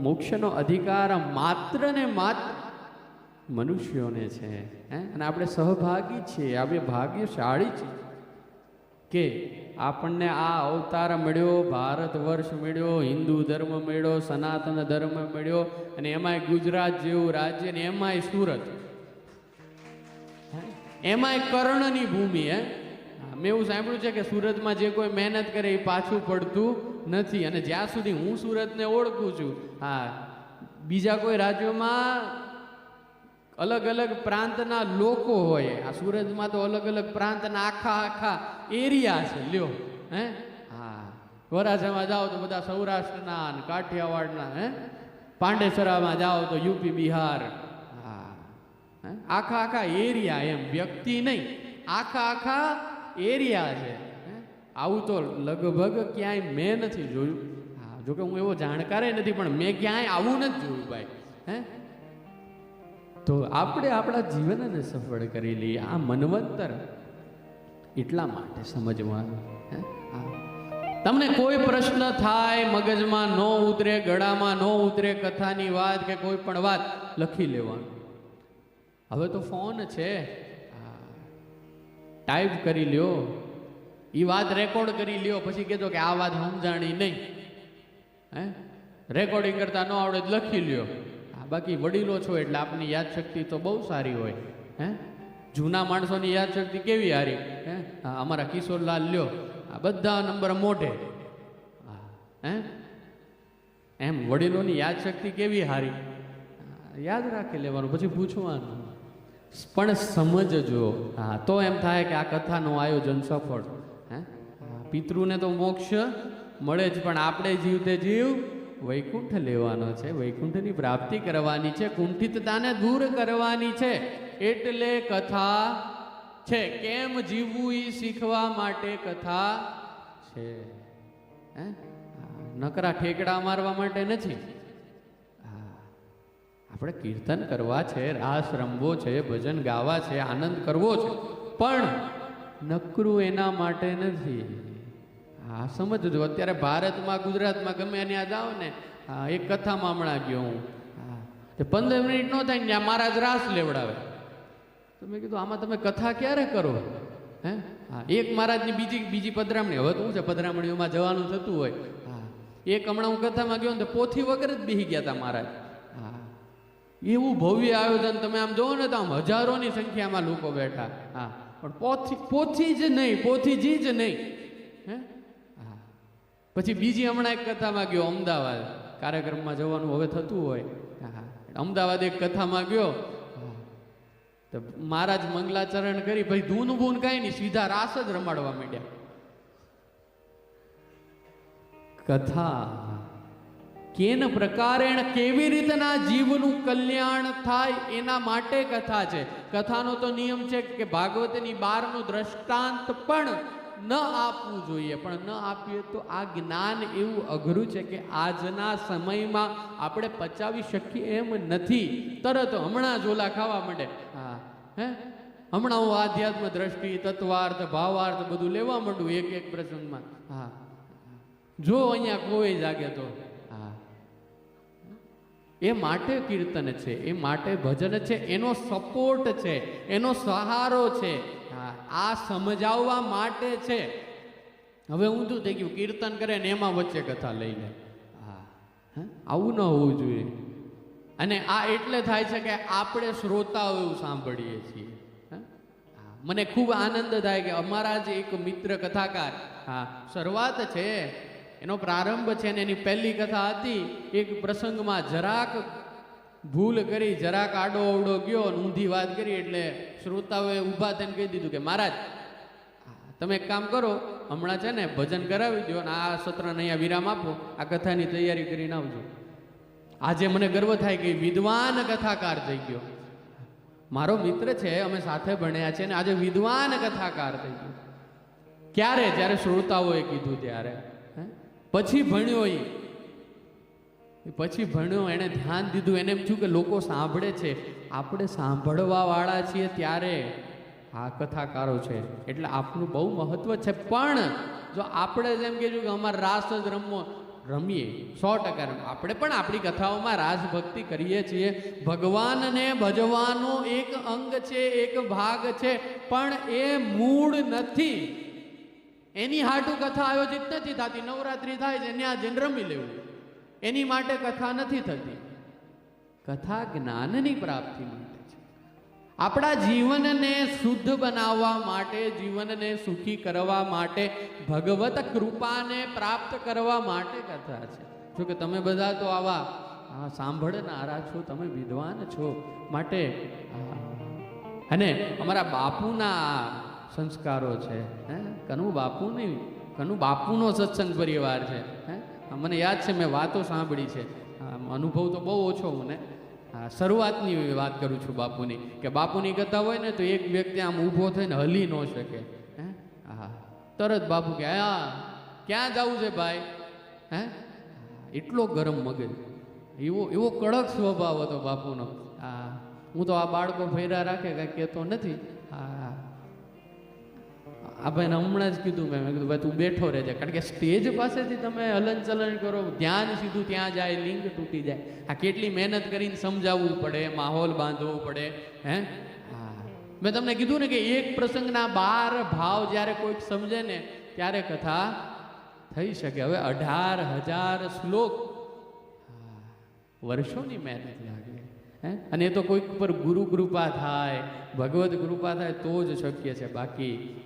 મોક્ષનો અધિકાર માત્ર ને માત્ર મનુષ્યોને છે, હે? અને આપણે સહભાગી છીએ, આપણે ભાગ્યશાળી છીએ કે આપણને આ અવતાર મળ્યો, ભારત વર્ષ મળ્યો, હિન્દુ ધર્મ મળ્યો, સનાતન ધર્મ મળ્યો, અને એમાંય ગુજરાત જેવું રાજ્ય ને એમાંય સુરત? એમાંય કર્ણની ભૂમિ હે, મેં એવું સાંભળ્યું છે કે સુરતમાં જે કોઈ મહેનત કરે એ પાછું પડતું નથી અને જ્યાં સુધી હું સુરતને ઓળખું છું, હા, બીજા કોઈ રાજ્યોમાં અલગ અલગ પ્રાંતના લોકો હોય, આ સુરતમાં તો અલગ અલગ પ્રાંતના આખા આખા એરિયા છે, લ્યો, હે હા, વરાછામાં જાઓ તો બધા સૌરાષ્ટ્રના અને કાઠિયાવાડના, હે પાંડેસરામાં જાઓ તો યુપી બિહાર હા? આખા આખા એરિયા એમ, વ્યક્તિ નહીં, આખા આખા એરિયા છે? આવું તો લગભગ ક્યાંય મેં નથી જોયું. હા, જોકે હું એવો જાણકાર નથી, પણ મેં ક્યાંય આવું નથી જોયું ભાઈ, હે? તો આપણે આપણા જીવનને સફળ કરી લઈએ. આ મનવંતર એટલા માટે સમજવાનું, હે? તમને કોઈ પ્રશ્ન થાય, મગજમાં ન ઉતરે, ગળામાં ન ઉતરે કથાની વાત કે કોઈ પણ વાત, લખી લેવાનું. હવે તો ફોન છે. ટાઈપ કરી લ્યો. એ વાત રેકોર્ડ કરી લ્યો પછી કહેતો કે આ વાત સમજાણી નહીં. હે? રેકોર્ડિંગ કરતા ન આવડે તો લખી લ્યો. બાકી વડીલો છો એટલે આપની યાદશક્તિ તો બહુ સારી હોય. હે? જૂના માણસોની યાદશક્તિ કેવી હારી હે? અમારા કિશોરલાલ લ્યો. આ બધા નંબર મોઢે. હા એમ વડીલોની યાદશક્તિ કેવી હા, યાદ રાખી લેવાનું પછી પૂછવાનું. પણ સમજજો. હા તો એમ થાય કે આ કથાનું આયોજન સફળ. પિતૃને તો મોક્ષ મળે જ, પણ આપણે જીવતે જીવ વૈકુંઠ લેવાનો છે. વૈકુંઠની પ્રાપ્તિ કરવાની છે, કુંઠિતતાને દૂર કરવાની છે. એટલે કથા છે. કેમ જીવવું એ શીખવા માટે કથા છે? હે? નકરા ઠેકડા મારવા માટે નથી. આપણે કીર્તન કરવા છે, રાસ રમવો છે, ભજન ગાવા છે, આનંદ કરવો છે. પણ નકરું એના માટે નથી. હા સમજજો અત્યારે ભારતમાં, ગુજરાતમાં ગમે ત્યાં જાઓ ને, હા, એક કથામાં હમણાં ગયો હું. હા, તે પંદર મિનિટ ન થાય ને ત્યાં મહારાજ રાસ લેવડાવે. તો મેં કીધું, આમાં તમે કથા ક્યારે કરો? હે? હા, એક મહારાજની બીજી બીજી પધરામણી. હવે તો શું છે, પધરામણીઓમાં જવાનું થતું હોય. હા, એક હમણાં હું કથામાં ગયો ને, તો પોથી વગર જ બેસી ગયા હતા મહારાજ. હા, એવું ભવ્ય આયોજન તમે આમ જોવો ને, તો આમ હજારોની સંખ્યામાં લોકો બેઠા. હા, પણ પોથી પોથી જ નહીં, પોથીજી જ નહીં. હે હા? પછી બીજી હમણાં એક કથામાં ગયો અમદાવાદ. કાર્યક્રમમાં જવાનું હવે થતું હોય. અમદાવાદ એક કથામાં ગયો તો મહારાજ મંગલાચરણ કરી, ભાઈ ધૂન બૂન કાંઈ નહીં, સીધા રાસ જ રમાડવા માંડ્યા. કથા. કેન પ્રકારેણ કેવી રીતના જીવનું કલ્યાણ થાય એના માટે કથા છે. કથાનો તો નિયમ છે કે ભાગવતની બારનું દ્રષ્ટાંત પણ ન આપવું જોઈએ, પણ ન આપીએ તો આ જ્ઞાન એવું અઘરું છે કે આજના સમયમાં આપણે પચાવી શકીએ એમ નથી. તરત હમણાં ઝોલા ખાવા માંડે. હા, હે? હમણાં હું આધ્યાત્મ દ્રષ્ટિ, તત્વાર્થ, ભાવાર્થ બધું લેવા માંડું એક એક પ્રસંગમાં. હા. જો અહીંયા કોઈ જાગે તો. હા. એ માટે કીર્તન છે, એ માટે ભજન છે, એનો સપોર્ટ છે, એનો સહારો છે. આ સમજાવવા માટે છે. હવે ઊંધું થઈ ગયું. કીર્તન કરે ને એમાં વચ્ચે કથા લઈને હા? આવું ન હોવું જોઈએ. અને આ એટલે થાય છે કે આપણે શ્રોતાઓ એવું સાંભળીએ છીએ. મને ખૂબ આનંદ થાય કે અમારા જ એક મિત્ર કથાકાર, હા, શરૂઆત છે. એનો પ્રારંભ છે ને એની પહેલી કથા હતી. એક પ્રસંગમાં જરાક ભૂલ કરી, જરાક આડો અવડો ગયો અને ઊંધી વાત કરી એટલે શ્રોતાઓએ ઊભા થઈને કહી દીધું કે, મહારાજ તમે એક કામ કરો, હમણાં છે ને ભજન કરાવી દો અને આ સત્રને અહીંયા વિરામ આપો, આ કથાની તૈયારી કરીને આવજો. આજે મને ગર્વ થાય કે વિદ્વાન કથાકાર થઈ ગયો. મારો મિત્ર છે, અમે સાથે ભણ્યા છે ને આજે વિદ્વાન કથાકાર થઈ ગયો. ક્યારે? જ્યારે શ્રોતાઓએ કીધું ત્યારે? પછી ભણ્યો એ પછી ભણ્યો, એણે ધ્યાન દીધું, એને એમ થયું કે લોકો સાંભળે છે. આપણે સાંભળવાવાળા છીએ ત્યારે આ કથાકારો છે. એટલે આપણું બહુ મહત્વ છે. પણ જો આપણે જેમ કહીશું કે અમારે રાસ જ રમવો, રમીએ સો ટકા. આપણે પણ આપણી કથાઓમાં રાજભક્તિ કરીએ છીએ. ભગવાનને ભજવાનો એક અંગ છે, એક ભાગ છે, પણ એ મૂળ નથી. એની હાટુ કથા આયોજિત નથી થતી. નવરાત્રિ થાય છે ત્યાં જઈને રમી લેવું. એની માટે કથા નથી થતી. કથા જ્ઞાનની પ્રાપ્તિ માટે છે. આપણા જીવનને શુદ્ધ બનાવવા માટે, જીવનને સુખી કરવા માટે, ભગવત કૃપાને પ્રાપ્ત કરવા માટે કથા છે. જો કે તમે બધા તો આવા સાંભળનારા છો, તમે વિદ્વાન છો માટે અને અમારા બાપુના સંસ્કારો છે, હે? કનુ બાપુની, કનુ બાપુનો સત્સંગ પરિવાર છે, હે? મને યાદ છે, મેં વાતો સાંભળી છે. અનુભવ તો બહુ ઓછો મને. શરૂઆતની વાત કરું છું બાપુની, કે બાપુની કથા હોય ને, તો એક વ્યક્તિ આમ ઊભો થઈને હલી ન શકે. હે? હા, તરત બાપુ કે હા ક્યાં જવું છે ભાઈ? હે? એટલો ગરમ મગજ. એવો એવો કડક સ્વભાવ હતો બાપુનો. હા, હું તો આ બાળકો ફેરા રાખે, કાંઈ કહેતો નથી. આ ભાઈને હમણાં જ કીધું મેં. કીધું, ભાઈ, તું બેઠો રહેજે. કારણ કે સ્ટેજ પાસેથી તમે હલન ચલન કરો, ધ્યાન સીધું ત્યાં જાય, લિંક તૂટી જાય. આ કેટલી મહેનત કરીને સમજાવવું પડે, માહોલ બાંધવો પડે, હે? મેં તમને કીધું ને કે એક પ્રસંગના બાર ભાવ જ્યારે કોઈક સમજે ને, ત્યારે કથા થઈ શકે. હવે અઢાર હજાર શ્લોક. વર્ષોની મહેનત લાગે, હે? અને એ તો કોઈક પર ગુરુ કૃપા થાય, ભગવત કૃપા થાય, તો જ શક્ય છે. બાકી